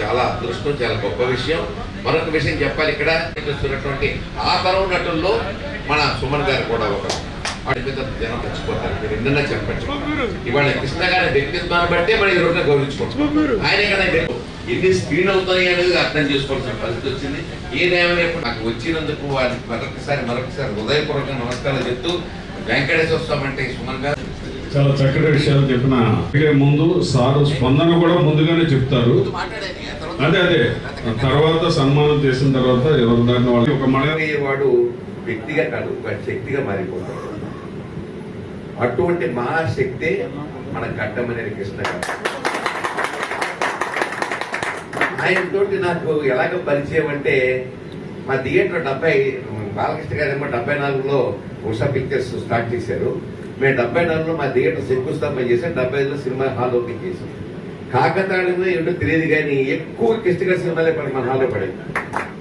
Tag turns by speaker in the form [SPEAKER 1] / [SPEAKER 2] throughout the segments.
[SPEAKER 1] చాలా అదృష్టం చాలా గొప్ప విషయం. మరొక విషయం చెప్పాలి ఇక్కడ. చూస్తున్నటువంటి ఆ తరం నటుల్లో మన సుమన్ గారు కూడా ఒక వాడి మీద జనం మర్చిపోతారు. మీరు ఎన్నన్నా చెప్పండి. ఇవాళ కృష్ణ గారి వ్యక్తిత్వాన్ని బట్టే మనం ఈ రోజున ఆయన ఆయనే కదా ఎన్ని స్క్రీన్ అవుతాయి అనేది అర్థం చేసుకోవాల్సిన పరిస్థితి వచ్చింది. ఏదేమైనా నాకు వచ్చినందుకు వారికి మరొకసారి మరొకసారి హృదయపూర్వక నమస్కారాలు చెప్తూ వెంకటేశ్వర స్వామి అంటే సుమన్ గారు.
[SPEAKER 2] చాలా చక్కటి విషయాలు చెప్పిన ముందు సారు స్పందన కూడా ముందుగానే చెప్తారు. అదే అదే. తర్వాత సన్మానం చేసిన తర్వాత ఎవరు దాన్ని వాళ్ళు? ఒక
[SPEAKER 1] వాడు వ్యక్తిగా కాదు ఒక శక్తిగా మారిపోతాడు. అటువంటి మహాశక్తే మన గడ్డమనేది కృష్ణ గారు. ఆయనతోటి నాకు ఎలాగ పరిచయం అంటే మా థియేటర్ డెబ్బై బాలకృష్ణ గారు ఏమో డెబ్బై నాలుగులో ఉషా పిక్చర్స్ స్టార్ట్ చేశారు. మేము డెబ్బై నాలుగులో మా థియేటర్ శంకుస్థాపన చేసాం డెబ్బై ఐదులో సినిమా హాల్ ఓపెన్ చేసాం కాకతాళంలో ఏంటో తెలియదు కానీ ఎక్కువ కిష్టగా సినిమాలే పడి మన హాల్లో పడేది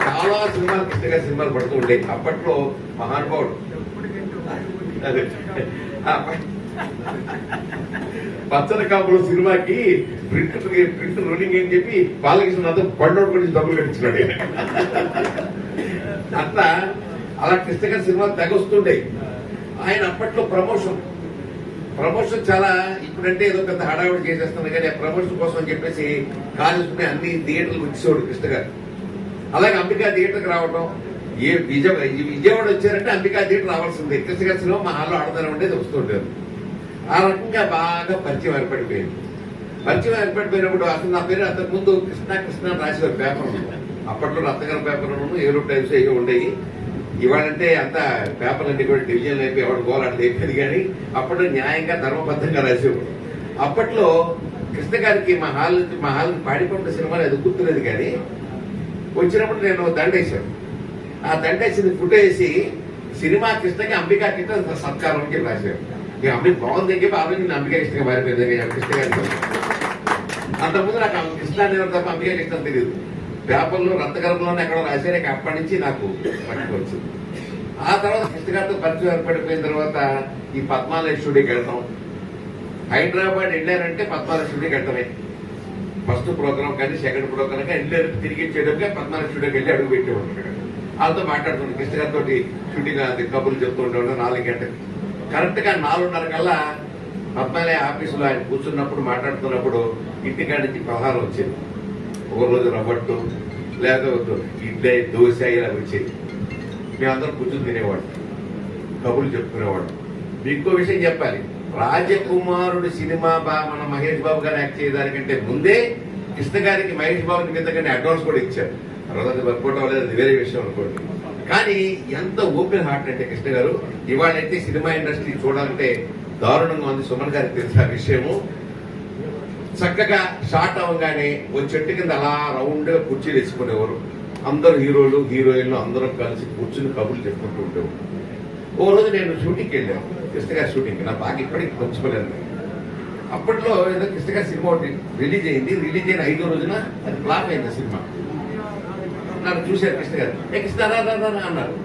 [SPEAKER 1] చాలా సినిమాలు కిష్టగా సినిమాలు పడుతూ ఉండేవి అప్పట్లో మహానుభావుడు. అదే. పచ్చని కాపులు సినిమాకి ప్రింట్ ప్రింట్ రూలింగ్ అని చెప్పి బాలకృష్ణ నాతో పండోడు గురించి డబ్బులు కట్టించినాడు అట్లా అలా కృష్ణగారి సినిమాలు తెగొస్తుండే ఆయన అప్పట్లో ప్రమోషన్ ప్రమోషన్ చాలా ఇప్పుడంటే ఏదో పెద్ద హడావిడి చేసేస్తాను కానీ ఆ ప్రమోషన్ కోసం అని చెప్పేసి కాలుసుకుని అన్ని థియేటర్లు వచ్చేవాడు కృష్ణ గారు. అలాగే అంబికా థియేటర్కి రావడం ఏ విజయ విజయవాడ వచ్చారంటే అంబికా థియేటర్ రావాల్సిందే. కృష్ణ గారి సినిమా మా హాల్లో ఆడదాని ఉండేది వస్తుంటారు ఆ రకంగా బాగా పరిచయం ఏర్పడిపోయింది. పరిచయం ఏర్పడిపోయినప్పుడు అసలు నా పేరు అంతకు ముందు కృష్ణ కృష్ణ అని రాసేవారు పేపర్ అప్పట్లో రత్నగర పేపర్ ఏరో టైమ్స్ ఏవో ఉండేవి. ఇవాళంటే అంత పేపర్లన్నీ కూడా డివిజన్ అయిపోయి ఎవరు గోలాడు అయిపోయింది కానీ అప్పట్లో న్యాయంగా ధర్మబద్ధంగా రాసేవాడు. అప్పట్లో కృష్ణ గారికి మా హాల్ మా హాల్ పాడిపంట సినిమాలు అది గుర్తులేదు కానీ వచ్చినప్పుడు నేను దండేశాను. ఆ దండేసింది ఫుటో వేసి సినిమా కృష్ణకి అంబికా కృష్ణ సత్కారం చెప్పి రాశారు. ఇక అంబిక బాగుంది చెప్పి ఆ రోజు నేను అంబికా కృష్ణగా మారిపోయింది కృష్ణ గారి అంతకుముందు నాకు ఆ కృష్ణ అనేది తప్ప అంబికా కృష్ణ తెలియదు. పేపర్లో రక్తగర్భంలోనే ఎక్కడో రాశారు. ఇక అప్పటి నుంచి నాకు పట్టుకొచ్చింది ఆ తర్వాత కృష్ణ గారితో పరిచయం ఏర్పడిపోయిన తర్వాత ఈ పద్మాలయ వెళ్తాం. హైదరాబాద్ వెళ్ళారంటే పద్మాలయ వెళ్తామే. ఫస్ట్ ప్రోగ్రామ్ కానీ సెకండ్ ప్రోగ్రామ్ కానీ వెళ్ళారు. తిరిగి ఇచ్చేటప్పుడే పద్మాలయ స్టూడియోకి వెళ్ళి అడుగు పెట్టేవాడు వాళ్ళతో మాట్లాడుతుంది కృష్ణ గారితో షూటింగ్ అది కబుర్లు చెప్తూ ఉండేవాడు నాలుగు గంటలు. కరెక్ట్గా నాలుగున్నర కల్లా పద్మాలయ ఆఫీసులో ఆయన కూర్చున్నప్పుడు మాట్లాడుతున్నప్పుడు ఇంటికాడ నుంచి పలహారం వచ్చింది. ఒక రోజు రవ్వట్టు లేదా ఇడ్లీ దోశ ఇలా వచ్చేది. మేమందరం కూర్చొని తినేవాడు కబుర్లు చెప్పుకునేవాడు ఇంకో విషయం చెప్పాలి. రాజకుమారుడు సినిమా బా మన మహేష్ బాబు గారు యాక్ట్ చేయడానికంటే ముందే కృష్ణ గారికి మహేష్ బాబుని కింద కంటే అడ్వాన్స్ కూడా ఇచ్చారు. తర్వాత అది వర్కౌట్ అవ్వలేదు అది వేరే విషయం అనుకోండి. కానీ ఎంత ఓపెన్ హార్ట్ అంటే కృష్ణ గారు ఇవాళైతే సినిమా ఇండస్ట్రీ చూడాలంటే దారుణంగా ఉంది సుమన్ గారికి తెలిసిన విషయము. చక్కగా షార్ట్ అవ్వగానే ఓ చెట్టు కింద అలా రౌండ్గా కుర్చీలు వేసుకునేవారు. అందరు హీరోలు హీరోయిన్లు అందరం కలిసి కూర్చుని కబుర్లు చెప్పుకుంటూ ఉండేవారు. ఓ రోజు నేను షూటింగ్కి వెళ్ళాను కృష్ణగా షూటింగ్. నా బాగా ఇప్పటికి పంచుకోలేదు అప్పట్లో ఏదో కృష్ణగా సినిమా ఒకటి రిలీజ్ అయింది. రిలీజ్ అయిన ఐదో రోజున అది ఫ్లాప్ అయింది సినిమా. నన్ను చూశారు కృష్ణ గారు ఏ కృష్ణ అన్నారు.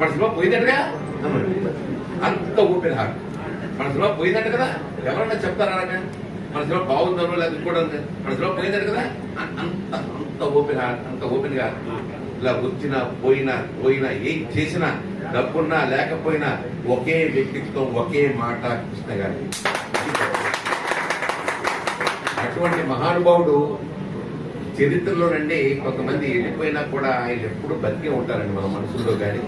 [SPEAKER 1] మన సినిమా పోయిందటగా? అన్నాడు. అంత ఓపెన్ హార్ట్. మన సినిమా పోయిందట కదా? ఎవరన్నా చెప్తారా మనసులో బాగుందో బాగుందనో లేదా కూడా మనసులో సినిమా కదా. అంత అంత ఓపెన్ అంత ఓపెన్గా ఇలా వచ్చినా పోయినా పోయినా ఏం చేసినా డబ్బున్నా లేకపోయినా ఒకే వ్యక్తిత్వం ఒకే మాట కృష్ణ గారి. అటువంటి మహానుభావుడు చరిత్రలోనండి కొంతమంది వెళ్ళిపోయినా కూడా ఆయన ఎప్పుడు బతికే ఉంటారండి మన మనసులో కానీ.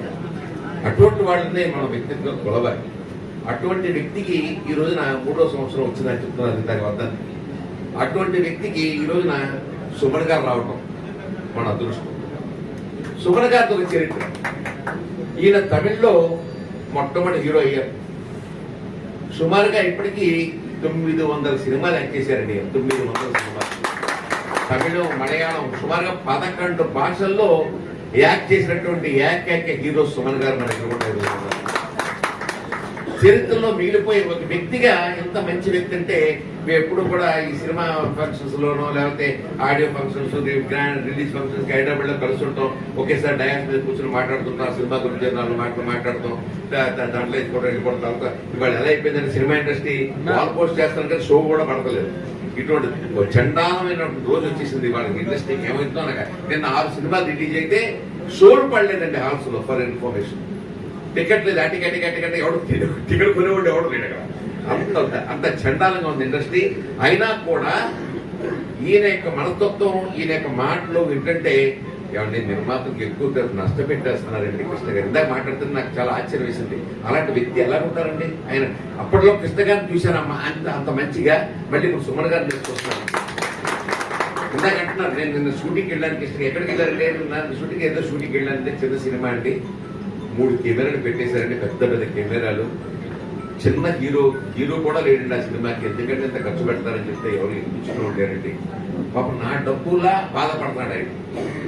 [SPEAKER 1] అటువంటి వాళ్ళనే మన వ్యక్తిత్వం కొలవాలి. అటువంటి వ్యక్తికి ఈ రోజున మూడో సంవత్సరం వచ్చిందని చెప్తున్నారు దాని వద్ద. అటువంటి వ్యక్తికి ఈ రోజున సుమన్ గారు రావటం మన అదృష్టం. సుమన్ గారితో ఒక చరిత్ర. ఈయన తమిళ్ళో మొట్టమొదటి హీరో అయ్యారు. సుమారుగా ఇప్పటికీ తొమ్మిది వందల సినిమాలు యాక్ట్ చేశారండి. తొమ్మిది వందల సినిమాలు. తమిళం మలయాళం సుమారుగా పదకొండు భాషల్లో యాక్ట్ చేసినటువంటి యాక్ యాక్ హీరో సుమన్ గారు మన దగ్గర కూడా ఈరోజు ఉన్నారు. చరిత్రలో మిగిలిపోయే ఒక వ్యక్తిగా ఎంత మంచి వ్యక్తి అంటే మేము ఎప్పుడు కూడా ఈ సినిమా ఫంక్షన్స్ లోనో లేకపోతే audio functions grand release functions హైదరాబాద్లో కలుస్తుంటాం ఒకేసారి డయాన్స్ మీద కూర్చొని మాట్లాడుతుంటాం సినిమా గురించి నాలుగు మాటలు మాట్లాడుతాం. దాంట్లో వెళ్ళిపోవడం వెళ్ళిపోవడం తర్వాత ఇవాళ ఎలా అయిపోయిందంటే సినిమా ఇండస్ట్రీ వాల్ పోస్ట్ చేస్తాను కానీ షో కూడా పడతలేదు. ఇటువంటి చండాలమైన రోజు వచ్చేసింది వాళ్ళకి ఇండస్ట్రీకి. ఏమైందో అనగా నిన్న ఆరు సినిమాలు రిలీజ్ అయితే షోలు పడలేదండి హాల్స్లో ఫర్ ఇన్ఫర్మేషన్ టికెట్ లేదు ఆ టికెట్ టికెట్ టికెట్ ఎవడు టికెట్ కొనేవాడు ఎవడు లేడు అక్కడ. అంత అంత చండాలంగా ఉంది ఇండస్ట్రీ. అయినా కూడా ఈయన యొక్క మనస్తత్వం ఈయన యొక్క మాటలు ఏంటంటే ఏమంటే నిర్మాతలకు ఎక్కువ నష్టపెట్టేస్తున్నారండి కృష్ణ గారు. ఇందాక మాట్లాడుతుంది నాకు చాలా ఆశ్చర్యం వేసింది అలాంటి వ్యక్తి ఎలా ఉంటారండి? ఆయన అప్పట్లో కృష్ణ గారిని చూశానమ్మా అంత అంత మంచిగా. మళ్ళీ ఇప్పుడు సుమన్ గారిని తీసుకొస్తున్నాను. ఇందాక అంటున్నారు నేను నిన్న షూటింగ్కి వెళ్ళాను కృష్ణ ఎక్కడికి వెళ్ళారు? లేదు నా షూటింగ్ ఏదో షూటింగ్కి వెళ్ళాను చిన్న సినిమా అండి. మూడు కెమెరాలు పెట్టేశారండి పెద్ద పెద్ద కెమెరాలు. చిన్న హీరో హీరో కూడా లేడండి ఆ సినిమాకి ఎందుకంటే ఇంత ఖర్చు పెడతారని చెప్తే ఎవరు ఇచ్చుకుని ఉండారండి పాపం నా డబ్బులా బాధపడతాడు ఆయన.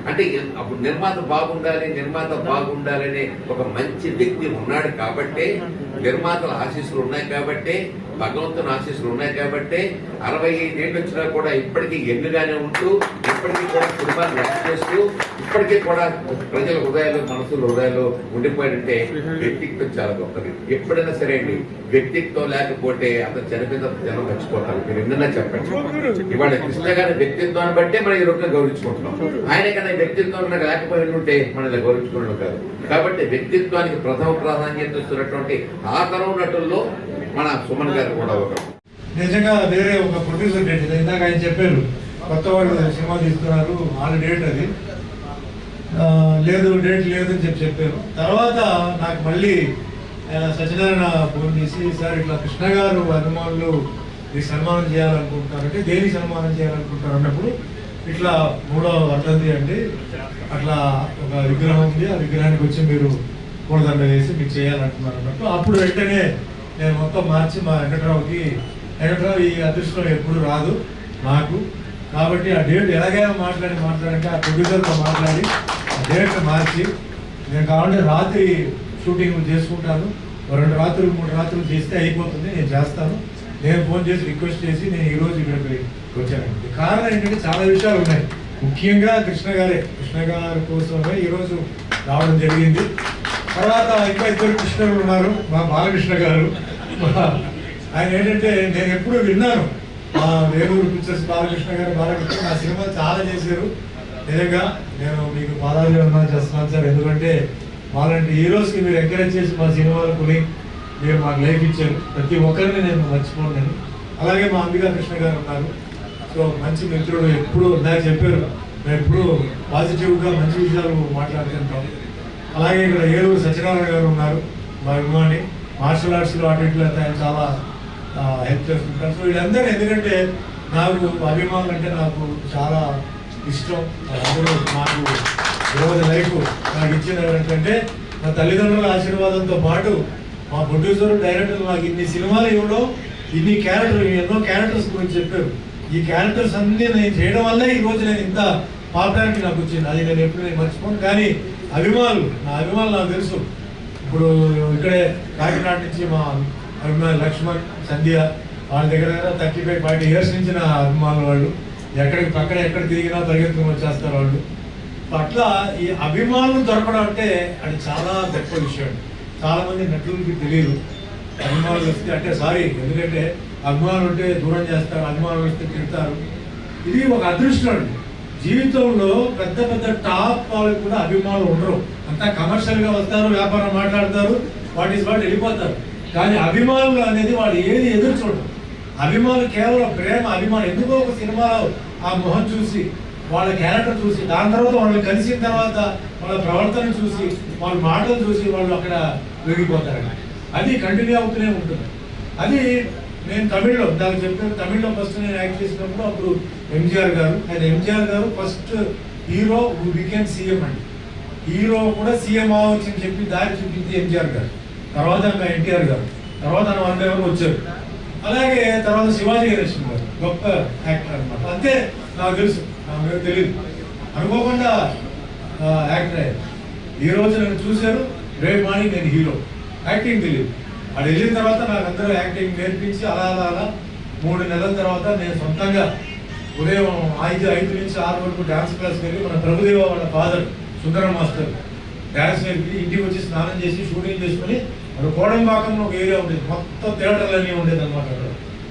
[SPEAKER 1] అంటే అప్పుడు నిర్మాత బాగుండాలి నిర్మాత బాగుండాలనే ఒక మంచి వ్యక్తి ఉన్నాడు కాబట్టే నిర్మాతల ఆశీస్సులు ఉన్నాయి కాబట్టే భగవంతుని ఆశీస్సులు ఉన్నాయి కాబట్టే అరవై ఐదేళ్ళు వచ్చినా కూడా ఇప్పటికీ ఎన్నుగానే ఉంటూ ఇప్పటికీ కూడా కుటుంబాన్ని రక్ష చేస్తూ ఇప్పటికీ కూడా ప్రజల హృదయాలు మనసుల హృదయాలు ఉండిపోయాడంటే వ్యక్తిత్వం చాలా గొప్పది. ఎప్పుడైనా సరే అండి వ్యక్తిత్వం లేకపోతే అతను చనిపోయిన జనం మర్చిపోతారు. మీరు ఎన్నైనా చెప్పండి. ఇవాళ కృష్ణ గారి వ్యక్తిత్వాన్ని బట్టే మనం ఈ రోజున గౌరవించుకుంటున్నాం. ఆయన కన్నా వ్యక్తిత్వం లేకపోయి ఉంటే మనం ఇలా గౌరవించుకోవడం కాదు. కాబట్టి వ్యక్తిత్వానికి ప్రథమ ప్రాధాన్యత ఇస్తున్నటువంటి ఆ తరం నటుల్లో మన సుమన్ గారు కూడా ఒకరు.
[SPEAKER 3] నిజంగా వేరే ఒక ప్రొడ్యూసర్. ఇందాక ఆయన చెప్పారు కొత్త వాళ్ళు సినిమా తీస్తున్నారు వాళ్ళ డేట్ అది. లేదు డేట్ లేదు అని చెప్పి చెప్పారు. తర్వాత నాకు మళ్ళీ సత్యనారాయణ ఫోన్ చేసి సార్ ఇట్లా కృష్ణ గారు అభిమానులు ఈ సన్మానం చేయాలనుకుంటారంటే దేనికి సన్మానం చేయాలనుకుంటారు అన్నప్పుడు ఇట్లా మూడో వర్ధంతి అండి. అట్లా ఒక విగ్రహం ఉంది. ఆ విగ్రహానికి వచ్చి మీరు కూడదండ వేసి మీకు చేయాలంటున్నారు అన్నట్టు. అప్పుడు వెంటనే నేను మొత్తం మార్చి మా వెంకట్రావుకి వెంకట్రావు ఈ అదృష్టం ఎప్పుడు రాదు నాకు కాబట్టి ఆ డేట్ ఎలాగైనా మాట్లాడి మాట్లాడంటే ఆ ప్రొడ్యూసర్తో మాట్లాడి ఆ డేట్ మార్చి నేను కావాలంటే రాత్రి షూటింగ్ చేసుకుంటాను. రెండు రాత్రులు మూడు రాత్రులు చేస్తే అయిపోతుంది నేను చేస్తాను. నేను ఫోన్ చేసి రిక్వెస్ట్ చేసి నేను ఈరోజు ఇక్కడికి వచ్చానండి. కారణం ఏంటంటే చాలా విషయాలు ఉన్నాయి. ముఖ్యంగా కృష్ణ గారే. కృష్ణ గారి కోసమే ఈరోజు రావడం జరిగింది. తర్వాత ఇంకా ఇద్దరు కృష్ణులు ఉన్నారు. మా బాలకృష్ణ గారు. ఆయన ఏంటంటే నేను ఎప్పుడు విన్నాను. మా వేలూరు పిక్చర్స్ బాలకృష్ణ గారు బాలకృష్ణ నా సినిమా చాలా చేశారు. నిజంగా నేను మీకు పాదాలు చేస్తున్నాను సార్. ఎందుకంటే వాళ్ళంటి హీరోస్కి మీరు ఎంకరేజ్ చేసి మా సినిమాలు కొని మీరు మాకు లైఫ్ ఇచ్చారు. ప్రతి ఒక్కరిని నేను మర్చిపోను నేను. అలాగే మా అంబికా కృష్ణ గారు ఉన్నారు. సో మంచి మిత్రుడు ఎప్పుడు ఇందాక చెప్పారు. మేము ఎప్పుడు పాజిటివ్గా మంచి విషయాలు మాట్లాడుతుంటాం అలాగే ఇక్కడ ఏలూరు సత్యనారాయణ గారు ఉన్నారు. మా అభిమాని. మార్షల్ ఆర్ట్స్లో అటు ఇట్లా ఆయన చాలా హెల్ప్ చేస్తుంటారు. సో వీళ్ళందరూ ఎందుకంటే నాకు అభిమానులు అంటే నాకు చాలా ఇష్టం. అందరూ నాకు రోజు లైఫ్ నాకు ఇచ్చిన ఏంటంటే నా తల్లిదండ్రుల ఆశీర్వాదంతో పాటు మా ప్రొడ్యూసర్ డైరెక్టర్ నాకు ఇన్ని సినిమాలు ఇవ్వడం ఇన్ని క్యారెక్టర్ ఎన్నో క్యారెక్టర్స్ గురించి చెప్పారు. ఈ క్యారెక్టర్స్ అన్నీ నేను చేయడం వల్లే ఈ రోజు నేను ఇంత పాపులారిటీ నాకు వచ్చింది. అది నేను ఎప్పుడు నేను మర్చిపోను. కానీ అభిమానులు నా అభిమానులు నాకు తెలుసు. ఇప్పుడు ఇక్కడే కాకినాడ నుంచి మా అభిమానులు లక్ష్మణ్ సంధ్య వాళ్ళ దగ్గర థర్టీ ఫైవ్ ఫార్టీ ఇయర్స్ నుంచి నా అభిమానులు వాళ్ళు. ఎక్కడికి పక్కన ఎక్కడ తిరిగినా పరిగెత్తుకుని వచ్చేస్తారు వాళ్ళు. అట్లా ఈ అభిమానులు దొరకడం అంటే అది చాలా గొప్ప విషయం. చాలా మంది నటులకి తెలియదు. అభిమానులు వస్తే అంటే సారీ ఎందుకంటే అభిమానులు ఉంటే దూరం చేస్తారు అభిమానులు వస్తే తిడతారు. ఇది ఒక అదృష్టం అండి. జీవితంలో పెద్ద పెద్ద టాప్ వాళ్ళకి కూడా అభిమానులు ఉండరు. అంతా కమర్షియల్గా వస్తారు వ్యాపారం మాట్లాడతారు వాటి వాటి వెళ్ళిపోతారు. కానీ అభిమానులు అనేది వాళ్ళు ఏది ఎదురు చూడరు. అభిమానులు కేవలం ప్రేమ అభిమానం. ఎందుకో ఒక సినిమాలో ఆ మొహం చూసి వాళ్ళ క్యారెక్టర్ చూసి దాని తర్వాత వాళ్ళు కలిసిన తర్వాత వాళ్ళ ప్రవర్తన చూసి వాళ్ళ మాటలు చూసి వాళ్ళు అక్కడ వెలిగిపోతారు. అది కంటిన్యూ అవుతూనే ఉంటుంది. అది నేను తమిళ్ళో దానికి చెప్పాను తమిళ్ళో ఫస్ట్ నేను యాక్ట్ చేసినప్పుడు అప్పుడు ఎంజిఆర్ గారు ఆయన ఎంజిఆర్ గారు ఫస్ట్ హీరో బికెన్ సీఎం అండి. హీరో కూడా సీఎం అవ్వచ్చు అని చెప్పి దారి చూపించింది ఎంజిఆర్ గారు. తర్వాత ఇంకా ఎన్టీఆర్ గారు. తర్వాత వన్ వచ్చారు అలాగే తర్వాత శివాజీ గణేశన్ గారు. గొప్ప యాక్టర్ అన్నమాట. అంతే నాకు తెలుసు. నాకు తెలియదు అనుకోకుండా యాక్టర్ అయ్యారు. ఈ రోజు నన్ను చూశారు. రేపు మార్నింగ్ నేను హీరో. యాక్టింగ్ తెలియదు అది వెళ్ళిన తర్వాత నాకు అందరూ యాక్టింగ్ నేర్పించి అలా అలా అలా మూడు నెలల తర్వాత నేను సొంతంగా ఉదయం ఐదు ఐదు నుంచి ఆరు వరకు డ్యాన్స్ క్లాస్కి వెళ్ళి మన ప్రభుదేవ వాళ్ళ ఫాదర్ సుందరం మాస్టర్ డ్యాన్స్ నేర్పి ఇంటికి వచ్చి స్నానం చేసి షూటింగ్ చేసుకుని అక్కడ కోడంబాకంలో ఒక ఏరియా ఉండేది. మొత్తం థియేటర్లన్నీ ఉండేది అనమాట అక్కడ.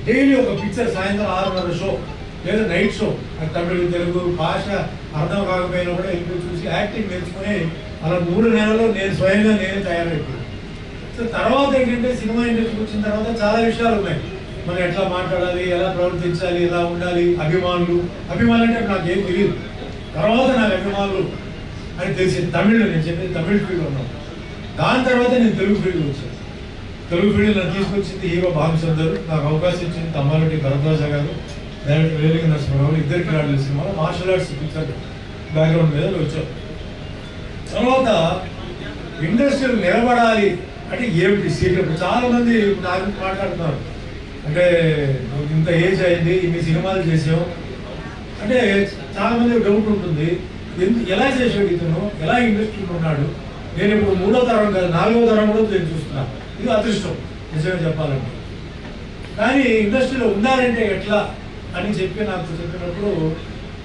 [SPEAKER 3] డైలీ ఒక పిక్చర్ సాయంత్రం ఆరున్నర షో లేదా నైట్ షో. అది తమిళ తెలుగు భాష అర్థం కాకపోయినా కూడా వెళ్ళి చూసి యాక్టింగ్ నేర్చుకుని అలా మూడు నెలలు నేను స్వయంగా నేనే తయారైపోయాను. సో తర్వాత ఏంటంటే సినిమా ఇండస్ట్రీకి వచ్చిన తర్వాత చాలా విషయాలు ఉన్నాయి. మనం ఎట్లా మాట్లాడాలి ఎలా ప్రవర్తించాలి ఎలా ఉండాలి అభిమానులు. అభిమానులు అంటే నాకు ఏం తెలియదు. తర్వాత నాకు అభిమానులు అని తెలిసింది తమిళ్ నేను చెప్పేది తమిళ్ ఫీల్డ్ ఉన్నాను దాని తర్వాత నేను తెలుగు ఫీల్డ్ వచ్చాను. తెలుగు ఫీల్డ్ నన్ను తీసుకొచ్చింది హీరో భానుచందర్ నాకు అవకాశం ఇచ్చింది తమ్మారెడ్డి భరద్వాజ గారు. డైరెక్టర్ వేలింగ నరసింహరావు ఇద్దరికి ఆడలేదు సినిమాలో మార్షల్ ఆర్ట్స్ పిక్చర్ బ్యాక్గ్రౌండ్ మీద వచ్చాం తర్వాత ఇండస్ట్రీలు నిలబడాలి అంటే ఏమిటి? సీక్రెట్ చాలా మంది నాకు మాట్లాడుతున్నారు. అంటే నువ్వు ఇంత ఏజ్ అయింది ఇన్ని సినిమాలు చేసావు. అంటే చాలా మంది డౌట్ ఉంటుంది. ఎందు- ఎలా చేసాడు ఇతను? ఎలా ఇండస్ట్రీలో ఉన్నాడు? నేను ఇప్పుడు మూడో తరం కాదు నాలుగో తరం కూడా నేను చూస్తున్నాను ఇది అదృష్టం నిజంగా చెప్పాలంటే. కానీ ఇండస్ట్రీలో ఉన్నారంటే ఎట్లా అని చెప్పి నాకు చెప్పినప్పుడు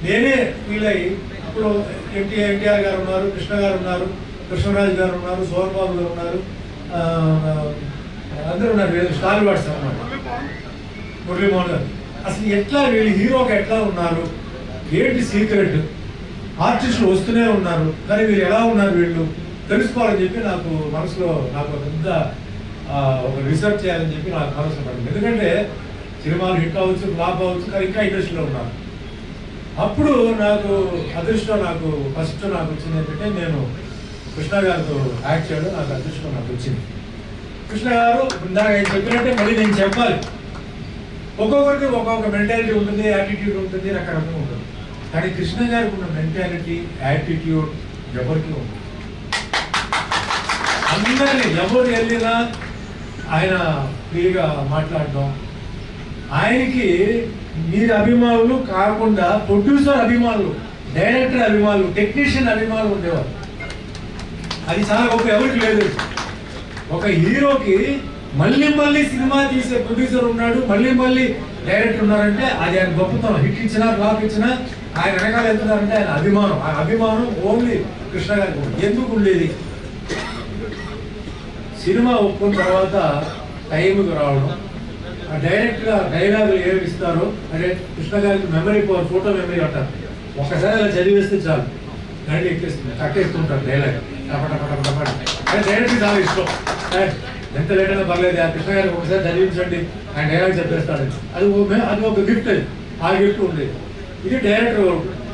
[SPEAKER 3] నేనే ఫీల్ అయ్యి ఇప్పుడు ఎన్టీఆర్ ఎన్టీఆర్ గారు ఉన్నారు కృష్ణ గారు ఉన్నారు కృష్ణరాజు గారు ఉన్నారు సోహన్ బాబు గారు ఉన్నారు అందరూ ఉన్నారు స్టార్ వాట్స్ అన్నమాట. మురళీమోహన్ గారు. అసలు ఎట్లా వీళ్ళు హీరోకి ఎట్లా ఉన్నారు? ఏంటి సీక్రెట్? ఆర్టిస్టులు వస్తూనే ఉన్నారు కానీ వీళ్ళు ఎలా ఉన్నారు వీళ్ళు? తెలుసుకోవాలని చెప్పి నాకు మనసులో నాకు పెద్ద ఒక రీసెర్చ్ చేయాలని చెప్పి నాకు ఆలోచన పడింది. ఎందుకంటే సినిమాలు హిట్ అవ్వచ్చు ఫ్లాప్ అవ్వచ్చు కానీ ఇంకా ఇండస్ట్రీలో ఉన్నాను. అప్పుడు నాకు అదృష్టం నాకు ఫస్ట్ నాకు వచ్చింది ఏంటంటే నేను కృష్ణ గారితో యాక్ట్ చేయడం నాకు అదృష్టం నాకు వచ్చింది. కృష్ణ గారు ఇందాక ఆయన చెప్పినట్టే మళ్ళీ నేను చెప్పాలి. ఒక్కొక్కరికి ఒక్కొక్క మెంటాలిటీ ఉంటుంది యాటిట్యూడ్ ఉంటుంది రకరకంగా ఉంటుంది. కానీ కృష్ణ గారికి ఉన్న మెంటాలిటీ యాటిట్యూడ్ ఎవరికి ఉంటుంది అందరినీ ఎవరు వెళ్ళినా ఆయన ఫ్రీగా మాట్లాడడం. ఆయనకి మీరు అభిమానులు కాకుండా ప్రొడ్యూసర్ అభిమానులు డైరెక్టర్ అభిమానులు టెక్నీషియన్ అభిమానులు ఉండేవారు. అది చాలా గొప్ప ఎవరికి లేదు. ఒక హీరోకి మళ్ళీ మళ్ళీ సినిమా తీసే ప్రొడ్యూసర్ ఉన్నాడు మళ్ళీ మళ్ళీ డైరెక్టర్ ఉన్నారంటే అది ఆయన గొప్పతనం. హిట్ ఇచ్చినా ఫ్లాప్ ఇచ్చినా ఆయన వెనకాల వెళ్తున్నారంటే ఆయన అభిమానం. ఆ అభిమానం ఓన్లీ కృష్ణ గారికి ఎందుకు ఉండేది? సినిమా ఒప్పుకున్న తర్వాత టైంకి రావడం. ఆ డైరెక్ట్గా డైలాగులు ఏమి ఇస్తారో అంటే కృష్ణ గారికి మెమరీ పవర్ ఫోటో మెమరీ అంటారు. ఒకసారి అలా చదివేస్తే చాలు. గంటలు ఎక్కేస్తుంది కట్టేస్తుంటారు డైలాగ్. అంటే డైరెక్ట్ చాలా ఇష్టం. ఎంత లేట్ అయినా పర్లేదు ఆ కృష్ణ గారికి ఒకసారి చదివించండి ఆయన డైలాగ్ చెప్పేస్తాడు. అది ఒక అది ఒక గిఫ్ట్ అది ఆ గిఫ్ట్ ఉండేది. ఇది డైరెక్టర్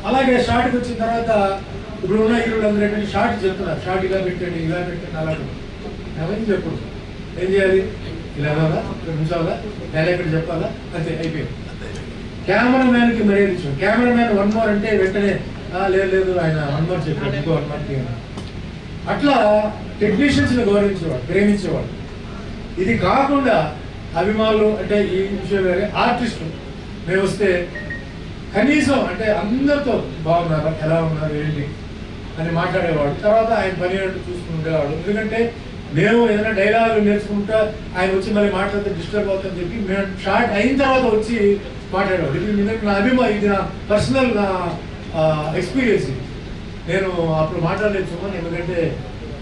[SPEAKER 3] అలాగే షార్ట్కి వచ్చిన తర్వాత ఇప్పుడు ఉన్న హీరోలు అందరూ ఏంటంటే షార్ట్ చెప్తున్నారు. షార్ట్ ఇలా పెట్టండి ఇలా పెట్టండి అలా అవన్నీ చెప్పు. ఏం చేయాలి? ఇలా అవ్వాలా రెండు నిమిషాలా? డైరెక్టర్ చెప్పాలా? అంతే అయిపోయింది. కెమెరా మ్యాన్కి మర్యాద ఇచ్చాం కెమెరా మ్యాన్ వన్ మోర్ అంటే వెంటనే "ఆ, లేదు లేదు ఆయన వన్ మోర్ చెప్పాడు. ఇంకో వన్ మోర్ తీయండి." అట్లా టెక్నీషియన్స్ని గౌరవించేవాడు ప్రేమించేవాడు. ఇది కాకుండా అభిమానులు అంటే ఈ విషయం వేరే ఆర్టిస్టు మేము వస్తే కనీసం అంటే అందరితో బాగున్నారు? ఎలా ఉన్నారు? ఏంటి? అని మాట్లాడేవాడు. తర్వాత ఆయన పని ఉండేవాడు. ఎందుకంటే మేము ఏదైనా డైలాగ్ నేర్చుకుంటా ఆయన వచ్చి మళ్ళీ మాట్లాడితే డిస్టర్బ్ అవుతుందని చెప్పి మేము షార్ట్ అయిన తర్వాత వచ్చి మాట్లాడేవాడు ఇది నా అభిమా ఇది నా పర్సనల్ నా ఎక్స్పీరియన్స్ నేను అప్పుడు మాట్లాడలేదు సుమన్ ఎందుకంటే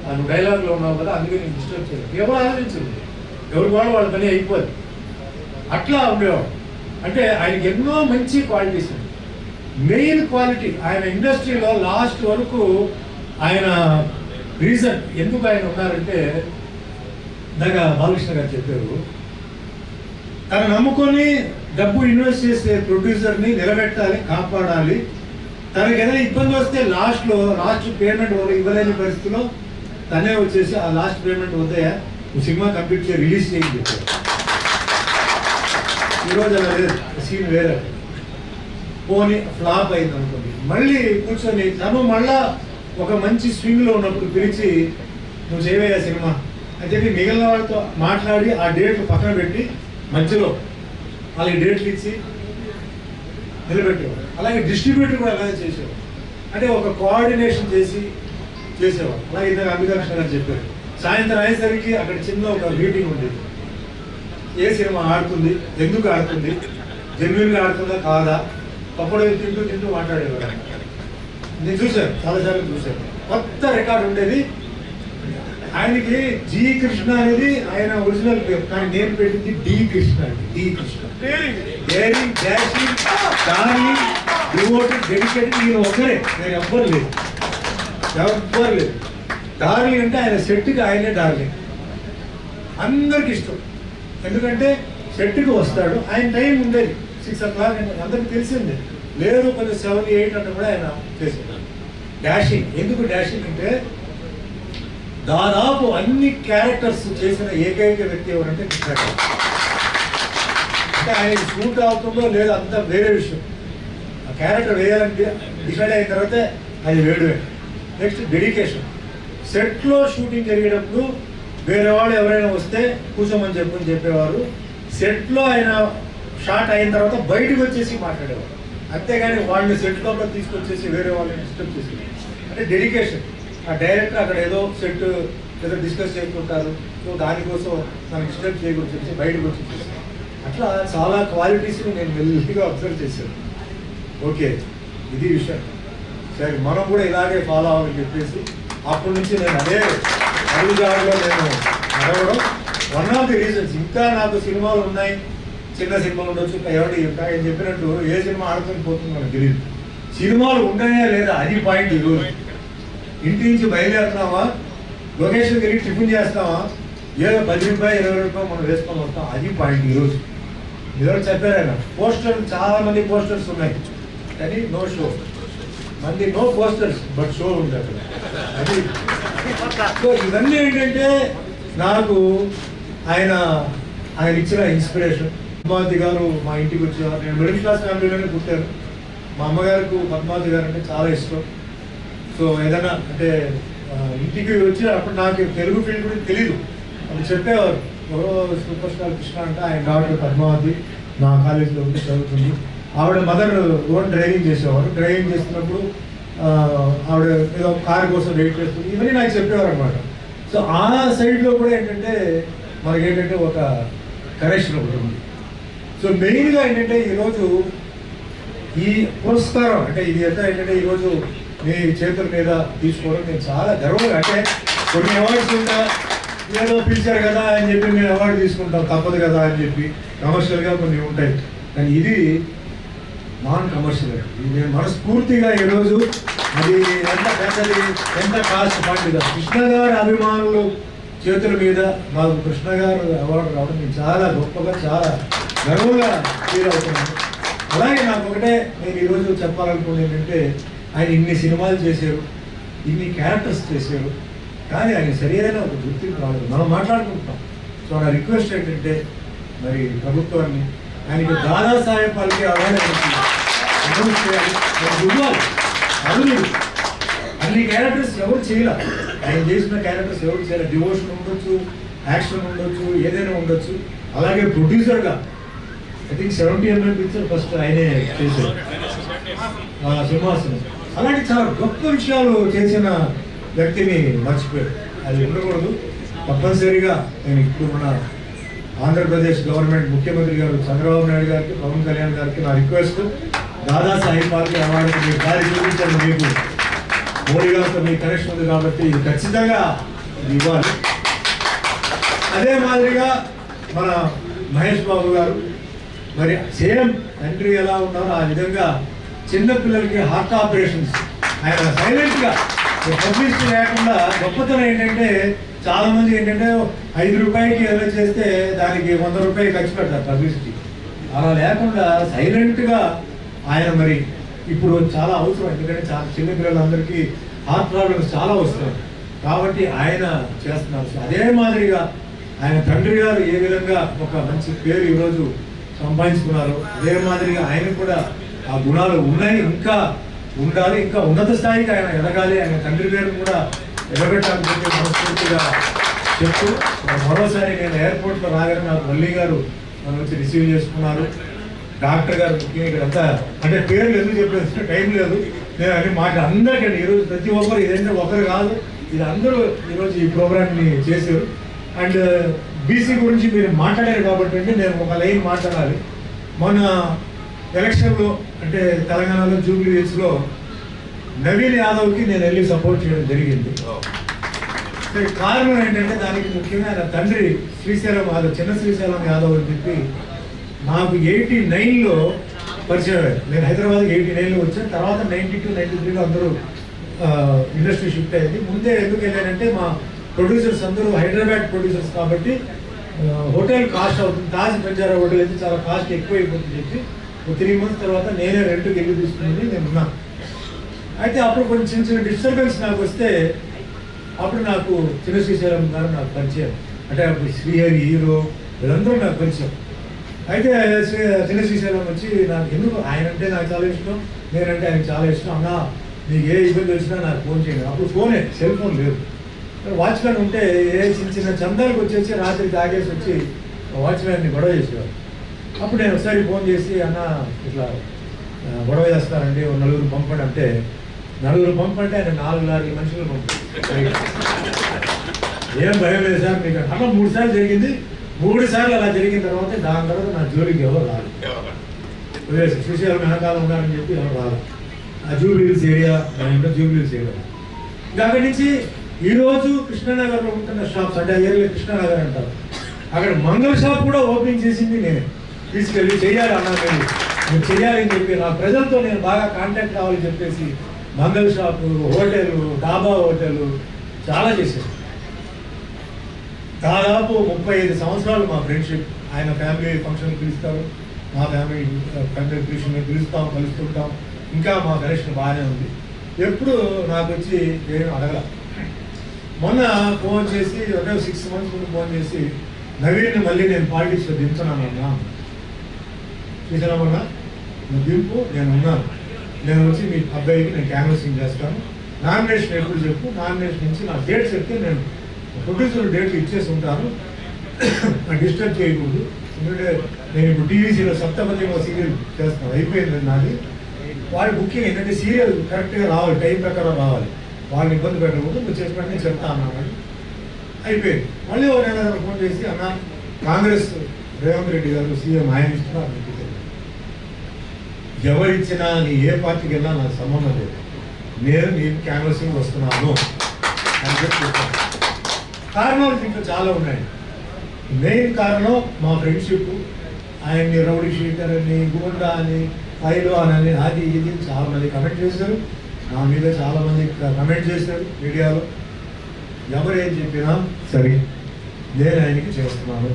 [SPEAKER 3] నువ్వు డైలాగ్లో ఉన్నావు కదా అందుకే నేను డిస్టర్బ్ చేయలేదు. ఎవరు ఆలోచించదు ఎవరు కూడా వాళ్ళ పని అయిపోదు. అట్లా ఉండేవాడు అంటే ఆయనకి ఎన్నో మంచి క్వాలిటీస్ ఉన్నాయి. మెయిన్ క్వాలిటీ ఆయన ఇండస్ట్రీలో లాస్ట్ వరకు ఆయన రీజన్ ఎందుకు ఆయన ఉన్నారంటే ఇందాక బాలకృష్ణ గారు చెప్పారు తను నమ్ముకొని డబ్బు ఇన్వెస్ట్ చేసే ప్రొడ్యూసర్ని నిలబెట్టాలి కాపాడాలి. తనకి ఏదైనా ఇబ్బంది వస్తే లాస్ట్లో లాస్ట్ పేమెంట్ ఇవ్వలేని పరిస్థితిలో తనే వచ్చేసి ఆ లాస్ట్ పేమెంట్ వద్దయా నువ్వు సినిమా కంప్లీట్ చేసి రిలీజ్ చేయని చెప్పారు. ఈరోజు అలా లేదు సీన్ వేరే. పోనీ ఫ్లాప్ అయింది అనుకోండి మళ్ళీ కూర్చొని తను మళ్ళా ఒక మంచి స్వింగ్లో ఉన్నప్పుడు పిలిచి నువ్వు చేయవయ్యా సినిమా? అని చెప్పి మిగిలిన వాళ్ళతో మాట్లాడి ఆ డేట్లు పక్కన పెట్టి మధ్యలో వాళ్ళకి డేట్లు ఇచ్చి నిలబెట్టేవాడు అలాగే డిస్ట్రిబ్యూటర్ కూడా అలాగే చేసేవాడు అంటే ఒక కోఆర్డినేషన్ చేసి చేసేవాడు అలాగే ఇద్దరు అంబికాకృష్ణ గారు చెప్పారు. సాయంత్రం అయ్యేసరికి అక్కడ చిన్న ఒక మీటింగ్ ఉండేది. ఏ సినిమా ఆడుతుంది? ఎందుకు ఆడుతుంది? జెన్యున్గా ఆడుతుందా? కాదా? అప్పుడు తింటూ తింటూ మాట్లాడేవారు. నేను చూశాను చాలాసార్లు చూశాను. కొత్త రికార్డు ఉండేది. ఆయనకి జి కృష్ణ అనేది ఆయన ఒరిజినల్ పేరు కానీ నేను పెట్టింది డి కృష్ణ అండి D Krishna. Daring dashing darling devoted dedicated ఈయన ఒక్కరే. నేను ఎవ్వరు లేదు. ఎవ్వరు లేదు. డార్లింగ్ అంటే ఆయన సెట్కి ఆయనే డార్లింగ్. అందరికి ఇష్టం. ఎందుకంటే సెట్కి వస్తాడు. ఆయన టైం ఉండేది. సిక్స్ ఓ క్లాక్ అంటే అందరికి తెలిసిందే. లేదు కొంచెం సెవెన్ ఎయిట్ అంటే కూడా ఆయన చేసేది డాషింగ్. ఎందుకు డాషింగ్ అంటే దాదాపు అన్ని క్యారెక్టర్స్ చేసిన ఏకైక వ్యక్తి ఎవరంటే కృష్ణ అంటే ఆయన షూట్ అవుతుందో లేదో అంత వేరే విషయం. ఆ క్యారెక్టర్ వేయాలంటే డిసైడ్ అయిన తర్వాత అది వేడువే నెక్స్ట్ డెడికేషన్. సెట్లో షూటింగ్ జరిగేటప్పుడు వేరే వాళ్ళు ఎవరైనా వస్తే కూర్చోమని చెప్పని చెప్పేవారు. సెట్లో ఆయన షాట్ అయిన తర్వాత బయటకు వచ్చేసి మాట్లాడేవారు. అంతేగాని వాళ్ళని సెట్ లోపల తీసుకొచ్చేసి వేరే వాళ్ళని డిస్టర్బ్ చేసింది. అంటే డెడికేషన్ ఆ డైరెక్టర్ అక్కడ ఏదో సెట్ ఏదో డిస్కస్ చేసుకుంటారు సో దానికోసం మనం డిస్టర్బ్ చేయకూడదు చెప్పి బయటకు వచ్చి అట్లా చాలా క్వాలిటీస్ని నేను మెల్లిగా అబ్జర్వ్ చేశాను. ఓకే ఇది విషయం. సరే మనం కూడా ఇలాగే ఫాలో అవ్వాలని చెప్పేసి అప్పటి నుంచి నేను అదే అడుగుజాడులో నేను నడవడం. వన్ ఆఫ్ ది రీజన్స్ ఇంకా నాకు సినిమాలు ఉన్నాయి. చిన్న సినిమాలు ఉండొచ్చు ఇంకా ఎవరి ఆయన చెప్పినట్టు ఏ సినిమా ఆడుకొని పోతుందో మనకు తెలియదు సినిమాలు ఉన్నాయా లేదా అది పాయింట్ ఈరోజు. ఇంటి నుంచి బయలుదేరుతున్నావా? లొకేషన్ వెళ్ళి టిఫిన్ చేస్తావా? ఏదో పది రూపాయలు ఇరవై రూపాయలు మనం వేసుకొని వస్తాం. అది పాయింట్ ఈరోజు. ఎవరు చెప్పారైనా పోస్టర్లు పోస్టర్ చాలా మంది పోస్టర్స్ ఉన్నాయి. కానీ నో షో మంది నో పోస్టర్స్ బట్ షో ఉంటారు అది. సో ఇవన్నీ ఏంటంటే నాకు ఆయన ఆయన ఇచ్చిన ఇన్స్పిరేషన్ పద్మావతి గారు మా ఇంటికి వచ్చేవారు నేను మిడిల్ క్లాస్ ఫ్యామిలీలోనే పుట్టాను. మా అమ్మగారికి పద్మావతి గారు అంటే చాలా ఇష్టం. సో ఏదైనా అంటే ఇంటికి వచ్చి అప్పుడు నాకు తెలుగు ఫీల్డ్ కూడా తెలియదు అప్పుడు చెప్పేవారు ఎవరో సూపర్ స్టార్ కృష్ణ అంటే ఆయన డాక్టర్ పద్మావతి నా కాలేజీలో ఉండి చదువుతుంది. ఆవిడ మదర్ ఓన్ డ్రైవింగ్ చేసేవారు. డ్రైవింగ్ చేస్తున్నప్పుడు ఆవిడ ఏదో కార్ కోసం వెయిట్ చేస్తుంది. ఇవన్నీ నాకు చెప్పేవారు అనమాట సో ఆ సైడ్లో కూడా ఏంటంటే మనకి ఏంటంటే ఒక కనెక్షన్ ఒకటి ఉంది. సో మెయిన్గా ఏంటంటే ఈరోజు ఈ పురస్కారం అంటే ఇది ఎంత ఏంటంటే ఈరోజు మీ చేతుల మీద తీసుకోవడం నేను చాలా గర్వంగా అంటే కొన్ని అవార్డ్స్ ఉంటా ఏదో పిలిచారు కదా అని చెప్పి మేము అవార్డు తీసుకుంటాం తప్పదు కదా అని చెప్పి కమర్షియల్గా కొన్ని ఉంటాయి. కానీ ఇది నాన్ కమర్షియల్ ఇది నేను మనస్ఫూర్తిగా ఈరోజు అది ఎంత పెద్దది ఎంత కాస్ట్ పండుగ కృష్ణ గారి అభిమానులు చేతుల మీద మాకు కృష్ణ గారు అవార్డు రావడం నేను చాలా గొప్పగా చాలా గర్వంగా ఫీల్ అవుతున్నాను. అలాగే నాకు ఒకటే నేను ఈరోజు చెప్పాలనుకున్నది ఏంటంటే ఆయన ఇన్ని సినిమాలు చేశారు ఇన్ని క్యారెక్టర్స్ చేశారు కానీ ఆయన సరైన ఒక గుర్తింపు రాలేదు. మనం మాట్లాడుకుంటాం సో నా రిక్వెస్ట్ ఏంటంటే మరి ప్రభుత్వాన్ని ఆయనకి సాయం పలికే అవార్డు చేయాలి. ఇవ్వాలి అన్ని క్యారెక్టర్స్ ఎవరు చేయలేదు ఆయన చేసిన క్యారెక్టర్స్ ఎవరు చేయాలి డివోషన్ ఉండొచ్చు యాక్షన్ ఉండొచ్చు ఏదైనా ఉండొచ్చు. అలాగే ప్రొడ్యూసర్గా I think seventy MM picture first ఆయనే చేశారు. సింహాసనం. అలాంటి చాలా గొప్ప విషయాలు చేసిన వ్యక్తిని మర్చిపోయారు. అది ఉండకూడదు. తప్పనిసరిగా నేను ఇప్పుడు మన ఆంధ్రప్రదేశ్ గవర్నమెంట్ ముఖ్యమంత్రి గారు చంద్రబాబు నాయుడు గారికి పవన్ కళ్యాణ్ గారికి నా రిక్వెస్ట్. దాదా సాహెబ్ అవార్డు అవార్డుకి మీరు దారి చూపించాను మీకు మోడీ గారితో మీ కనెక్షన్ ఉంది కాబట్టి ఇది ఖచ్చితంగా ఇవ్వాలి. అదే మాదిరిగా మన మహేష్ బాబు గారు మరి సేమ్ తండ్రి ఎలా ఉన్నారో ఆ విధంగా చిన్నపిల్లలకి హార్ట్ ఆపరేషన్స్. ఆయన సైలెంట్గా పబ్లిసిటీ లేకుండా గొప్పతనం ఏంటంటే చాలామంది ఏంటంటే ఐదు రూపాయలకి ఏదో చేస్తే దానికి వంద రూపాయలు ఖర్చు పెడతారు పబ్లిసిటీ అలా లేకుండా సైలెంట్గా ఆయన మరి ఇప్పుడు చాలా అవసరం ఎందుకంటే చాలా చిన్న పిల్లలందరికీ హార్ట్ ప్రాబ్లమ్స్ చాలా వస్తున్నాయి కాబట్టి ఆయన చేస్తున్నారు. అదే మాదిరిగా ఆయన తండ్రి గారు ఏ విధంగా ఒక మంచి పేరు ఈరోజు సంపాదించుకున్నారు అదే మాదిరిగా ఆయన కూడా ఆ గుణాలు ఉన్నాయి. ఇంకా ఉండాలి ఇంకా ఉన్నత స్థాయికి ఆయన ఎదగాలి. ఆయన తండ్రి పేరు కూడా ఎదగట్టాలని మనస్ఫూర్తిగా చెప్తూ మరోసారి నేను ఎయిర్పోర్ట్లో రాగానే నాకు మల్లి గారు నన్ను వచ్చి రిసీవ్ చేసుకున్నారు. డాక్టర్ గారు ముఖ్యం ఇక్కడ అంతా అంటే పేర్లు ఎందుకు చెప్పేసి టైం లేదు. నేను అని మాట అందరికండి ఈరోజు ప్రతి ఒక్కరు ఇదంటే ఒకరు కాదు ఇది అందరూ ఈరోజు ఈ ప్రోగ్రామ్ని చేశారు. అండ్ బీసీ గురించి మీరు మాట్లాడారు కాబట్టి అంటే నేను ఒక లైన్ మాట్లాడాలి. మొన్న ఎలక్షన్లో అంటే తెలంగాణలో జూబ్లీ హిల్స్లో నవీన్ యాదవ్కి నేను వెళ్ళి సపోర్ట్ చేయడం జరిగింది. కారణం ఏంటంటే దానికి ముఖ్యంగా ఆయన తండ్రి శ్రీశైలం యాదవ్ చిన్న శ్రీశైలం యాదవ్ అని చెప్పి నాకు ఎయిటీ నైన్లో పరిచయం అయ్యారు. నేను హైదరాబాద్ ఎయిటీ నైన్లో వచ్చాను. తర్వాత నైన్టీ టూ నైంటీ త్రీలో అందరూ ఇండస్ట్రీ షిఫ్ట్ అయ్యింది ముందే ఎందుకు వెళ్ళానంటే మా ప్రొడ్యూసర్స్ అందరూ హైదరాబాద్ ప్రొడ్యూసర్స్ కాబట్టి హోటల్ కాస్ట్ అవుతుంది. తాజ్ బంజారా హోటల్ అయితే చాలా కాస్ట్ ఎక్కువ అయిపోతుంది చెప్పి ఒక త్రీ మంత్స్ తర్వాత నేనే రెంట్కి వెళ్ళి తీసుకుని నేను ఉన్నాను అయితే అప్పుడు కొంచెం చిన్న చిన్న డిస్టర్బెన్స్ నాకు వస్తే అప్పుడు నాకు చిన్న శ్రీశైలం గారు నాకు పరిచయం. అంటే అప్పుడు శ్రీహరి హీరో వీళ్ళందరూ నాకు పరిచయం. అయితే శ్రీ చిన్న శ్రీశైలం వచ్చి నాకు ఎందుకు ఆయన అంటే నాకు చాలా ఇష్టం నేనంటే ఆయనకు చాలా ఇష్టం అన్నా నీకు ఏ ఇబ్బంది వచ్చినా నాకు ఫోన్ చేయండి. అప్పుడు ఫోనే సెల్ ఫోన్ లేదు. వాచ్మెన్ ఉంటే ఏ చిన్న చిన్న చందాలకు వచ్చేసి రాత్రి తాగేసి వచ్చి వాచ్మెన్ని గొడవ చేసేవారు. అప్పుడు నేను ఒకసారి ఫోన్ చేసి అన్న ఇట్లా గొడవ చేస్తారండి ఓ నలుగురు పంపండి అంటే నలుగురు పంపంటే ఆయన నాలుగు నాలుగు మనుషులు పంపారు. ఏం భయం లేదు సార్ మీకు అట్లా మూడు సార్లు జరిగింది. మూడు సార్లు అలా జరిగిన తర్వాత దాని తర్వాత నా జోలికి ఎవరు రాదు వదిలేసి శ్రీశైలం ఉన్నారని చెప్పి ఎవరు రాదు ఆ జూబ్లీహిల్స్ ఏరియా నేను జూబ్లీహిల్స్ ఏరియా. ఇంకా అక్కడి నుంచి ఈ రోజు కృష్ణానగర్లో ఉంటున్న షాప్స్ అంటే ఆ ఏరియా కృష్ణానగర్ అంటారు. అక్కడ మంగళ షాప్ కూడా ఓపెనింగ్ చేసింది నేను. తీసుకెళ్ళి చేయాలి అన్నా నేను నేను చెప్పి నా ప్రజలతో నేను బాగా కాంటాక్ట్ కావాలని చెప్పేసి మంగళ షాపు హోటల్ డాబా హోటల్ చాలా చేశాను. దాదాపు ముప్పై ఐదు సంవత్సరాలు మా ఫ్రెండ్షిప్ ఆయన ఫ్యామిలీ ఫంక్షన్ పిలుస్తారు. మా ఫ్యామిలీ ఫ్యామిలీ ఫంక్షన్ పిలుస్తాం కలుస్తుంటాం. ఇంకా మా కనెక్షన్ బాగానే ఉంది. ఎప్పుడు నాకు వచ్చి నేను అడగల. మొన్న ఫోన్ చేసి ఒక సిక్స్ మంత్స్ ముందు ఫోన్ చేసి నవీన్ మళ్ళీ నేను పాలిటిక్స్లో దించున్నాను అన్నా. చూసామన్నా నువ్వు దింపు నేను ఉన్నాను. నేను వచ్చి మీ అబ్బాయికి నేను క్యాన్వసింగ్ చేస్తాను. నామినేషన్ ఎప్పుడు చెప్పు? నామినేషన్ నుంచి నా డేట్ చెప్తే నేను ప్రొడ్యూసర్ డేట్ ఇచ్చేసి ఉంటాను డిస్టర్బ్ చేయకూడదు. ఎందుకంటే నేను ఇప్పుడు టీవీసీలో సప్తపతి సీరియల్ చేస్తాను అయిపోయింది నాది. వాళ్ళు బుకింగ్ ఏంటంటే సీరియల్ కరెక్ట్గా రావాలి. టైం ప్రకారం రావాలి. వాళ్ళని ఇబ్బంది పెట్టకూడదు. నువ్వు చేసిన నేను చెప్తా అన్నాను అయిపోయింది. మళ్ళీ ఒక నెల ఫోన్ చేసి అన్న కాంగ్రెస్ రేవంత్ రెడ్డి గారు సీఎం ఆయన ఇస్తున్నారు నీకు ఎవరిచ్చినా నీ ఏ పార్టీకి వెళ్ళినా నాకు సంబంధం లేదు. నేను నీకు క్యాన్వసింగ్ వస్తున్నాను. అని చెప్పి చెప్పాను. కారణాలు దీంట్లో చాలా ఉన్నాయి. మెయిన్ కారణం మా ఫ్రెండ్షిప్ ఆయన్ని రౌడీ షీటర్ అని గుండా అని పైల్వాన్ అని అది ఇది చాలా మంది కమెంట్ చేశారు. నా మీద చాలామంది కమెంట్ చేశారు మీడియాలో. ఎవరేం ఏం చెప్పినా సరే నేను ఆయనకి చేస్తున్నాను.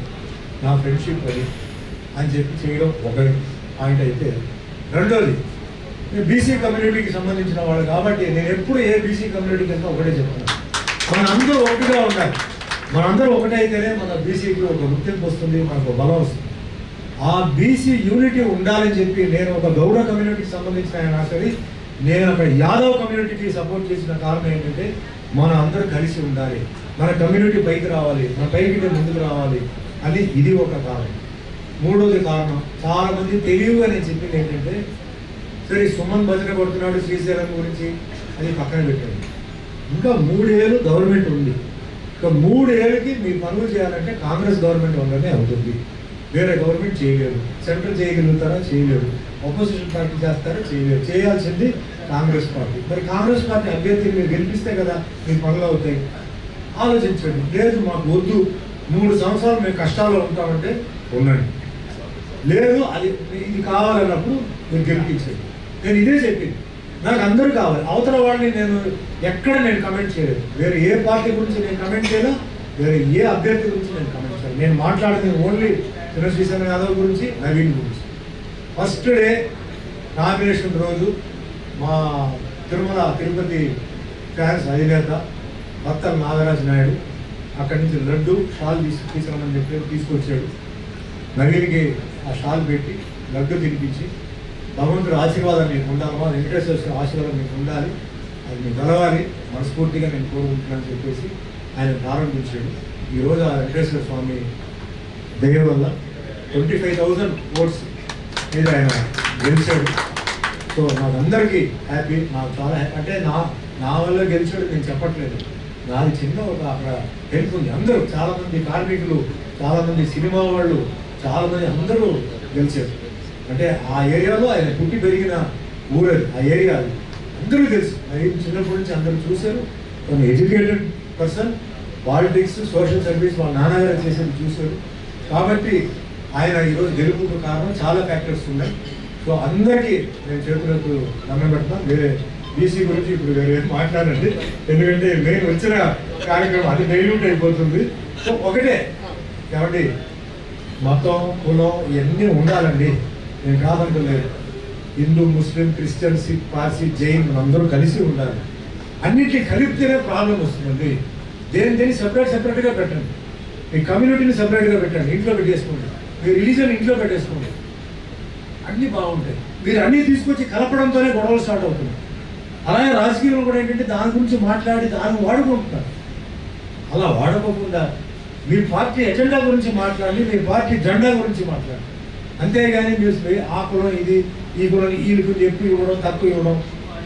[SPEAKER 3] నా ఫ్రెండ్షిప్ అది అని చెప్పి చేయడం ఒక పాయింట్ అయితే. రెండోది నేను బీసీ కమ్యూనిటీకి సంబంధించిన వాళ్ళు కాబట్టి నేను ఎప్పుడు ఏ బీసీ కమ్యూనిటీకి అంతా ఒకటే చెప్తాను. మనందరూ ఒకటిగా ఉండాలి. మనందరూ ఒకటైతేనే మన బీసీకి ఒక గుర్తింపు వస్తుంది మనకు బలం వస్తుంది. ఆ బీసీ యూనిటీ ఉండాలని చెప్పి నేను ఒక గౌడ కమ్యూనిటీకి సంబంధించిన ఆయన సరే నేను అక్కడ యాదవ్ కమ్యూనిటీకి సపోర్ట్ చేసిన కారణం ఏంటంటే మన అందరూ కలిసి ఉండాలి. మన కమ్యూనిటీ పైకి రావాలి మన పైకి ముందుకు రావాలి అని ఇది ఒక కారణం. మూడోది కారణం చాలా మంది తెలివిగా నేను చెప్పింది ఏంటంటే సరే సుమన్ భజన కొడుతున్నాడు శ్రీశైలం గురించి అది పక్కన పెట్టాడు. ఇంకా మూడేళ్ళు గవర్నమెంట్ ఉంది. ఇంకా మూడేళ్ళకి మీ పనులు చేయాలంటే కాంగ్రెస్ గవర్నమెంట్ ఉండనే అవుతుంది. వేరే గవర్నమెంట్ చేయలేరు సెంట్రల్ చేయగలుగుతారా? చేయలేరు ఆపోజిషన్ పార్టీ చేస్తారా? చేయలేరు చేయాల్సింది కాంగ్రెస్ పార్టీ. మరి కాంగ్రెస్ పార్టీ అభ్యర్థిని మీరు గెలిపిస్తే కదా మీ పనులు అవుతాయి. ఆలోచించండి. లేదు మాకు వద్దు. మూడు సంవత్సరాలు మేము కష్టాల్లో ఉంటామంటే ఉండండి. లేదు అది ఇది కావాలన్నప్పుడు మీరు గెలిపించండి. నేను ఇదే చెప్పింది. నాకు అందరూ కావాలి. అవతల వాళ్ళని నేను ఎక్కడ నేను కమెంట్ చేయలేదు. వేరే ఏ పార్టీ గురించి నేను కమెంట్ చేయను వేరే ఏ అభ్యర్థి గురించి నేను కమెంట్ చేయను నేను మాట్లాడింది ఓన్లీ చంద్రశేఖర్ యాదవ్ గురించి నవీన్ గురించి. ఫస్ట్ డే నామినేషన్ రోజు మా తిరుమల తిరుపతి ఫ్యాన్స్ అధినేత భక్త నాగరాజ్ నాయుడు అక్కడి నుంచి లడ్డు షాల్ తీసు తీసుకురమ్మని చెప్పి తీసుకొచ్చాడు. నవీన్కి ఆ షాల్ పెట్టి లడ్డు తినిపించి భగవంతుడు ఆశీర్వాదం మీకు ఉండాలమ్మా వెంకటేశ్వర స్వామి ఆశీర్వాదం మీకు ఉండాలి. అది మీకు గెలవాలి మనస్ఫూర్తిగా నేను కోరుకుంటున్నాను చెప్పేసి ఆయన ప్రారంభించాడు. ఈరోజు ఆ వెంకటేశ్వర స్వామి దయ వల్ల ట్వంటీ ఫైవ్ థౌజండ్ ఓట్స్ మీద ఆయన గెలిచాడు. సో మాకందరికీ హ్యాపీ నాకు చాలా హ్యాపీ అంటే నా నా వల్ల గెలిచాడు నేను చెప్పట్లేదు. నాది చిన్న ఒక అక్కడ హెల్ప్ ఉంది. అందరూ చాలామంది కార్మికులు చాలామంది సినిమా వాళ్ళు చాలా మంది అందరూ గెలిచారు. అంటే ఆ ఏరియాలో ఆయన పుట్టి పెరిగిన ఊరది ఆ ఏరియా అది. అందరూ తెలుసు. అది చిన్నప్పటి నుంచి అందరూ చూశారు. కొన్ని educated person politics social service వాళ్ళ నాన్నగారు చేసేది చూశారు. కాబట్టి ఆయన ఈరోజు గెలుపుకు కారణం చాలా ఫ్యాక్టర్స్ ఉన్నాయి. సో అందరికీ నేను చేతులకు దండం పెడతాను వేరే బీసీ గురించి ఇప్పుడు వేరే మాట్లాడండి ఎందుకంటే మెయిన్ వచ్చిన కార్యక్రమం అది డైల్యూట్ అయిపోతుంది. సో ఒకటే కాబట్టి మతం కులం ఇవన్నీ ఉండాలండి. నేను కాదంటలేదు హిందూ ముస్లిం క్రిస్టియన్ సిక్ పార్సీ జైన్ అందరూ కలిసి ఉండాలి. అన్నిటిని కలిపితేనే ప్రాబ్లం వస్తుందండి. దేని దేని సపరేట్ సపరేట్గా పెట్టండి. మీ కమ్యూనిటీని సపరేట్గా పెట్టండి. ఇంట్లో పెట్టేసుకోండి. మీ రిలీజన్ ఇంట్లో పెట్టేసుకోండి. అన్నీ బాగుంటాయి. మీరు అన్నీ తీసుకొచ్చి కలపడంతోనే గొడవలు స్టార్ట్ అవుతుంది అలాగే రాజకీయంలో కూడా ఏంటంటే దాని గురించి మాట్లాడి దాన్ని వాడుకుంటున్నారు. అలా వాడుకోకుండా మీ పార్టీ ఎజెండా గురించి మాట్లాడి మీ పార్టీ జెండా గురించి మాట్లాడి. అంతేగాని మీరు ఆ కులం ఇది ఈ కులం వీళ్ళకి ఎక్కువ ఇవ్వడం తక్కువ ఇవ్వడం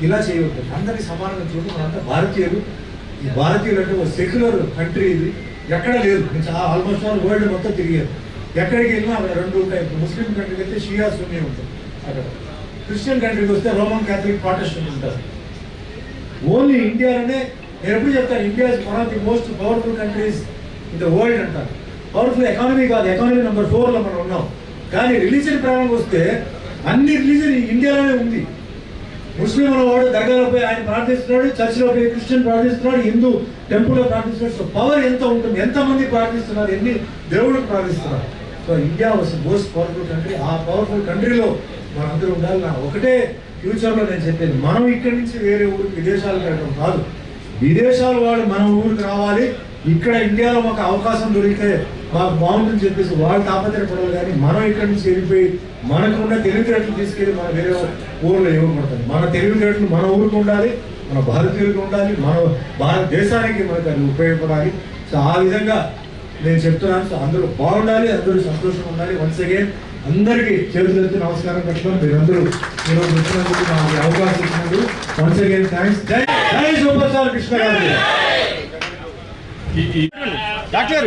[SPEAKER 3] ఇలా చేయవద్దు అందరికీ సమానంగా చూడు మనంతా భారతీయులు. ఈ భారతీయులు అంటే ఒక సెక్యులర్ కంట్రీ ఇది. ఎక్కడ లేదు. చాలా ఆల్మోస్ట్ ఆల్ వరల్డ్ మొత్తం తిరిగారు ఎక్కడికి వెళ్ళినా అక్కడ రెండు ఉంటాయి. ముస్లిం కంట్రీకి అయితే షియా సున్నీ ఉంటుంది అక్కడ. క్రిస్టియన్ కంట్రీకి వస్తే రోమన్ క్యాథలిక్ ప్రాటెస్టెంట్ ఉంటారు. ఓన్లీ ఇండియాలోనే నేను ఎప్పుడు చెప్తాను India is one of the most powerful countries in the world అంటారు. పవర్ఫుల్ ఎకానమీ కాదు ఎకానమీ నెంబర్ ఫోర్లో మనం ఉన్నాం. కానీ రిలీజన్ ప్రారంభం వస్తే అన్ని రిలీజన్ ఇండియాలోనే ఉంది. ముస్లిం వాడు దర్గాలో పోయి ఆయన ప్రార్థిస్తున్నాడు చర్చిలో పోయి క్రిస్టియన్ ప్రార్థిస్తున్నాడు హిందూ టెంపుల్లో ప్రార్థిస్తున్నాడు. సో పవర్ ఎంత ఉంటుంది? ఎంతమంది ప్రార్థిస్తున్నారు? ఎన్ని దేవుడు ప్రార్థిస్తున్నారు? So India was most powerful country ఆ పవర్ఫుల్ కంట్రీలో మనందరూ ఉండాలి. నా ఒకటే ఫ్యూచర్లో నేను చెప్పేది. మనం ఇక్కడి నుంచి వేరే ఊరికి విదేశాలకు వెళ్ళడం కాదు. విదేశాల వాళ్ళు మన ఊరికి రావాలి. ఇక్కడ ఇండియాలో మాకు అవకాశం దొరికితే మాకు బాగుంటుందని చెప్పేసి వాళ్ళు తాపత్రయపడాలి కానీ మనం ఇక్కడి నుంచి వెళ్ళిపోయి మనకున్న తెలివితేటలు తీసుకెళ్ళి మన వేరే ఊర్లో ఇవ్వకూడదు. మన తెలివితేటలు మన ఊరికి ఉండాలి మన భారతీయులకు ఉండాలి మన భారతదేశానికి మనకు అది ఉపయోగపడాలి. సో ఆ విధంగా నేను చెప్తున్నాను. సో అందరూ బాగుండాలి అందరూ సంతోషంగా ఉండాలి. వన్స్ అగైన్ అందరికీ చేతులెత్తి నమస్కారం పెట్టుకోండి మీరందరూ ఈరోజు వచ్చినందుకు మాకు అవకాశం ఇచ్చినందుకు వన్స్ అగైన్ థ్యాంక్స్ జై జై సూపర్ స్టార్ కృష్ణ
[SPEAKER 2] గారు.
[SPEAKER 4] డాక్టర్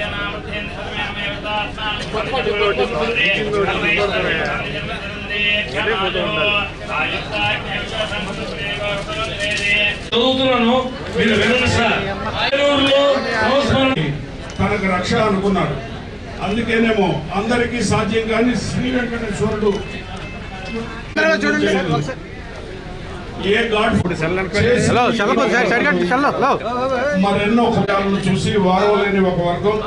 [SPEAKER 2] చదువుతున్నాను. మీరు వినండి సార్. ఏలూరులో సంవత్సరం తనకు రక్ష అనుకున్నాడు. అందుకేనేమో అందరికీ సాధ్యం కానీ శ్రీ వెంకటేశ్వరుడు. ఏ గాడ్ మరెన్నో కుటాలను చూసి వారవలేని ఒక వర్గం.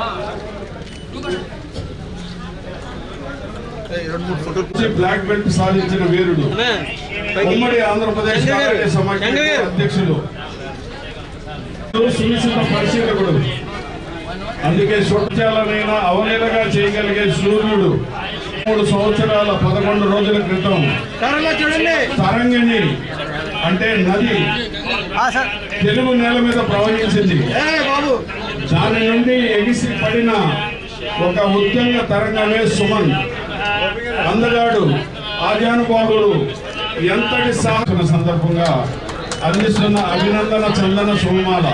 [SPEAKER 2] బ్లాక్ బెల్ట్ సాధించిన వీరుడు ఉమ్మడి ఆంధ్రప్రదేశ్. అధ్యక్షులు. సునిశ్చిత పరిశీలకుడు? అందుకే శుభచాలనైనా అవలీలగా చేయగలిగే సూర్యుడు. మూడు సంవత్సరాల పదకొండు రోజుల క్రితం తరంగిణి అంటే నది తెలుగు నేల మీద ప్రవహించింది. దాని నుండి ఎగిసి పడిన ఒక ఉద్యంగ తరంగమే సుమన్. అందగాడు ఆజానుబాహుడు ఎంతటి సాధన సందర్భంగా అందిస్తున్న అభినందన చందన సోమాల